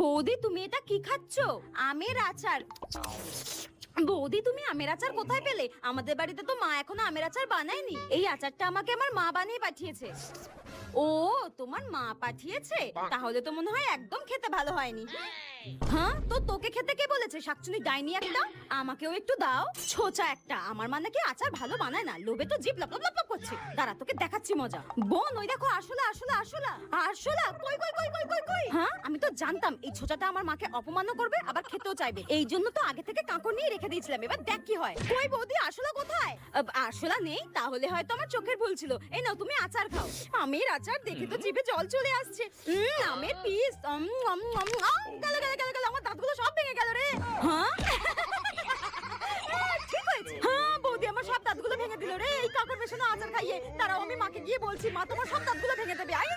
বৌদি, তুমি এটা কি খাচ্ছ? আমের আচার। বৌদি, তুমি আমের আচার কোথায় পেলে? আমাদের বাড়িতে তো মা এখনও আমের আচার বানায়নি। এই আচারটা আমাকে আমার মা বানিয়ে পাঠিয়েছে। ও, তোমার মা পাঠিয়েছে? তাহলে তো মনে হয় একদম খেতে ভালো হয়নি। হ্যাঁ তো তোকে খেতে কে বলেছে? শাকচুনি ডাইনি একটা? আমাকেও একটু দাও। ছোচা একটা। আমার মানে কি আচার ভালো বানায় না। লোভে তো জিপ লপ লাপ করছে। দাঁড়া, তোকে দেখাচ্ছি মজা। বোন, ওই দেখো, আসলে আসলে আসলে। আসলে, কই কই কই কই? হ্যাঁ? আমি তো জানতাম এই ছোচাটা আমার মাকে অপমানও করবে আবার খেতেও চাইবে। এই জন্য তো আগে থেকে কাঁকড় নিয়ে রেখে দিয়েছিলাম। এবার দেখ কি হয়। কই বৌদি আসলে কোথায়? আসলা নেই তাহলে হয়তো আমার চোখের ভুল ছিল। এই নাও তুমি আচার খাও। আমের আচার দেখে তো জিভে জল চলে আসছে। আমের পিস গেল গেল গেল গেল। আমার দাঁতগুলো সব ভেঙে গেল রে। হ্যাঁ? ঠিক হয়েছে। হ্যাঁ বৌদি আমার সব দাঁতগুলো ভেঙে দিল রে। এই কাকড় মেশানো আচার খাইয়ে। তারাও আমি মাকে গিয়ে বলছি মা তোমার সব দাঁতগুলো ভেঙে দেবে। আই